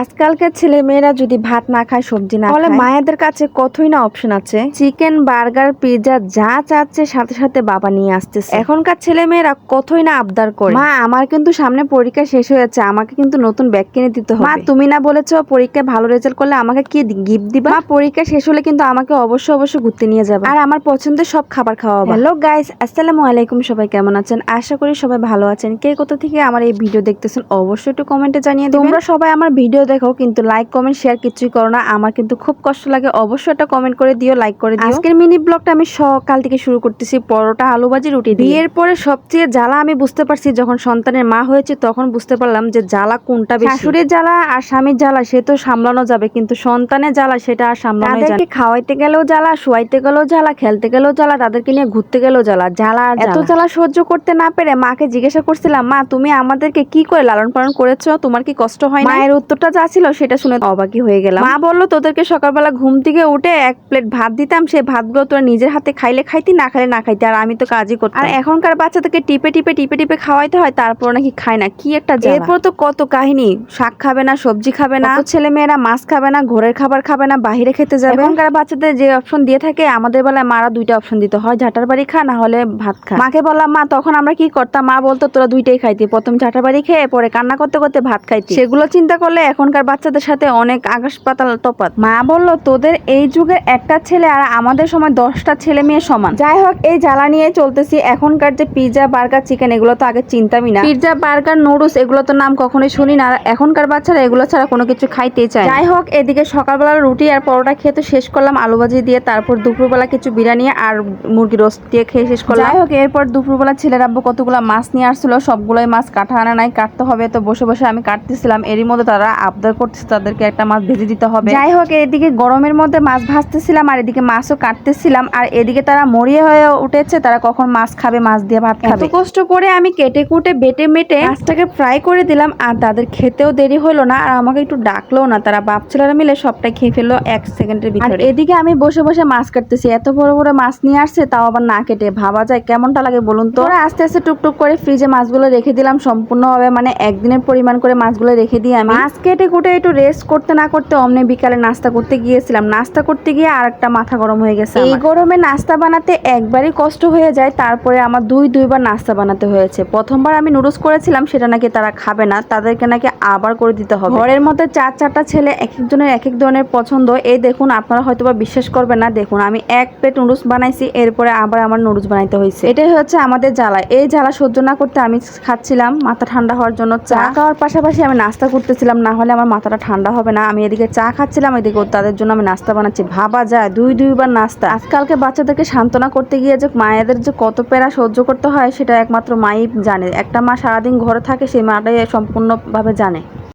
আজকালকার ছেলে মেয়েরা যদি ভাত না খায় সবজি না তাহলে মায়েদের কাছে কতই না অপশন আছে? চিকেন বার্গার পিৎজা যা চাচ্ছে সাথে সাথে বাবা নিয়ে আসতেছে। এখনকার ছেলে মেয়েরা কতই না আবদার করে? মা আমার কিন্তু সামনে পরীক্ষা শেষ হয়েছে আমাকে কিন্তু নতুন ব্যাগ কিনে দিতে হবে। মা তুমি না বলেছ পরীক্ষায় ভালো রেজাল্ট করলে আমাকে কি গিফট দিবা? মা পরীক্ষা শেষ হলে কিন্তু আমাকে অবশ্যই অবশ্যই ঘুরতে নিয়ে যাবে। আর আমার পছন্দের সব খাবার খাওয়াবো হ্যালো গাইস আসসালামু আলাইকুম সবাই কেমন আছেন? আশা করি সবাই ভালো আছেন। কে কোথা থেকে আমার এই ভিডিও দেখতেছেন অবশ্যই একটু কমেন্টে জানিয়ে তোমরা সবাই আমার ভিডিও দেখো কিন্তু লাইক কমেন্ট শেয়ার কিছুই করো না। আমার কিন্তু খুব কষ্ট লাগে। অবশ্যই একটা কমেন্ট করে দিও লাইক করে দিও। আজকের মিনি ব্লগটা আমি সকাল থেকে শুরু করতেছি পরোটা আলু ভাজি রুটি দিয়ে। বিয়ের পরে সবচেয়ে জ্বালা আমি বুঝতে পারছি যখন সন্তানের মা হয়েছে তখন বুঝতে পারলাম যে জ্বালা কোনটা বেশি। শাশুড়ির জ্বালা আর স্বামীর জ্বালা সে তো সামলানো যাবে কিন্তু সন্তানের জ্বালা সেটা আর সামলানো যায় না। খাওয়াইতে গেলেও জ্বালা শুয়াইতে গেলেও জ্বালা খেলতে গেলেও জ্বালা তাদেরকে নিয়ে ঘুরতে গেলেও জ্বালা জ্বালা এত জ্বালা। সহ্য করতে না পেরে মাকে জিজ্ঞাসা করছিলাম মা তুমি আমাদেরকে কি করে লালন পালন করেছ? তোমার কি কষ্ট হয় না মায়ের উত্তরটা যা ছিল সেটা শুনে অবাকি হয়ে গেলাম। মা বলল, তোদেরকে সকালবেলা ঘুম থেকে উঠে এক প্লেট ভাত দিতাম সেই ভাতগুলো তোরা নিজের হাতে খাইলে খাইতি, না খাইলে না খাইতি, আর আমি তো কাজই করতাম। আর এখনকার বাচ্চাদেরকে টিপে টিপে টিপে টিপে খাওয়াইতে হয় তারপর নাকি খায় না। কি একটা এরপর তো কত কাহিনী। শাক খাবে না, সবজি খাবে না ছেলে মেয়েরা মাছ খাবে না, ঘরের খাবার খাবে না বাইরে খেতে যাবে। এখনকার বাচ্চাদের যে অপশন দিয়ে থাকে, আমাদের বেলায় মারা দুইটা অপশন দিতে। হয় ঝাটার বাড়ি খা, না হলে ভাত খা। মাকে বললাম, মা, তখন আমরা কি করতাম? মা বলতো, তোরা দুইটাই খাইতি। প্রথম ঝাটার বাড়ি খেয়ে, পরে কান্না করতে করতে ভাত খাইতি। সেগুলো চিন্তা করলে এখনকার বাচ্চাদের সাথে অনেক আকাশ পাতাল তফাৎ। মা বলল, তোদের এই যুগের একটা ছেলে আর আমাদের সময় দশটা ছেলে মেয়ে সমান। যাই হোক, এই জ্বালা নিয়ে চলতেছি। এখনকার যে পিৎজা বার্গার, চিকেন, এগুলো তো আগে চিন্তামই না। পিৎজা বার্গার, নুডলস, এগুলো তো নাম কখনোই শুনি না। আর এখনকার বাচ্চারা এগুলো ছাড়া কোনো কিছু খাইতে চায় যাই হোক, এদিকে সকালবেলা রুটি আর পরোটা খেয়ে তো শেষ করলাম। আলু ভাজি দিয়ে তারপর দুপুরবেলা কিছু বিরিয়ানি আর মুরগি রোস্ট দিয়ে খেয়ে শেষ করলাম। যাই হোক, এরপর দুপুরবেলা ছেলের কতগুলো মাছ নিয়ে আসছিল। সবগুলোই মাছ কাটা আনা নাই কাটতে হবে। তো বসে বসে আমি কাটতেছিলাম। এরই মধ্যে তারা আবদার করতেছে তাদেরকে একটা মাছ ভেজে দিতে হবে। যাই হোক এদিকে গরমের মধ্যে মাছ ভাজতেছিলাম আর এদিকে মাছও কাটতেছিলাম। আর এদিকে তারা মরিয়ে হয়ে উঠেছে তারা কখন মাছ খাবে মাছ দিয়ে ভাত খাবে। কষ্ট করে আমি কেটে কুটে বেটে মেটে মাছটাকে ফ্রাই করে দিলাম আর তাদের খেতেও দেরি হলো না আর আমাকে একটু ডাকলো না। তারা বাপ ছেলেরা মিলে সবটাই খেয়ে ফেলল এক সেকেন্ডের ভিতরে। এদিকে আমি বসে বসে মাছ কাটতেছি। এত বড় বড় মাছ নিয়ে আসছে তাও আবার না কেটে। ভাবা যায় কেমনটা লাগে বলুন তো? ওরা আস্তে আস্তে টুকটুক করে ফ্রিজে মাছগুলো রেখে দিলাম সম্পূর্ণভাবে। মানে একদিনের পরিমাণ করে মাছগুলো রেখে দিয়ে আমি। মাছ কেটে কুটে একটু রেস্ট করতে না করতে অমনি বিকালে নাস্তা করতে গিয়েছিলাম। নাস্তা করতে গিয়ে আর একটা মাথা গরম হয়ে গেছে এই গরমে নাস্তা বানাতে একবারই কষ্ট হয়ে যায় তারপরে আমার দুই দুইবার নাস্তা বানাতে হয়েছে। প্রথমবার আমি নুডলস করেছিলাম সেটা নাকি তারা খাবে না তাদেরকে নাকি আবার করে দিতে হবে। ঘরের মধ্যে চার চারটা ছেলে এক একজনের এক এক ধরনের পছন্দ। এই দেখুন আপনারা হয়তো বা বিশ্বাস করবেন না দেখুন আমি এক প্লেট নুডলস বানাইছি এরপরে আবার আমার নুডলস বানাইতে হয়েছে। এটাই হচ্ছে আমাদের জ্বালা। এই জ্বালা সহ্য না করতে আমি খাচ্ছিলাম মাথা ঠান্ডা হওয়ার জন্য চা খাওয়ার পাশাপাশি আমি নাস্তা করতেছিলাম না হলে আমার মাথাটা ঠান্ডা হবে না। আমি এদিকে চা খাচ্ছিলাম, এদিকে তাদের জন্য আমি নাস্তা বানাচ্ছি। ভাবা যায়, দুই দুইবার নাস্তা। আজকালকে বাচ্চাদেরকে সান্ত্বনা করতে গিয়ে যে মায়েদের যে কত প্যারা সহ্য করতে হয়, সেটা একমাত্র মাই জানে। একটা মা সারাদিন ঘরে থাকে, সেই মাটাই সম্পূর্ণভাবে জানে।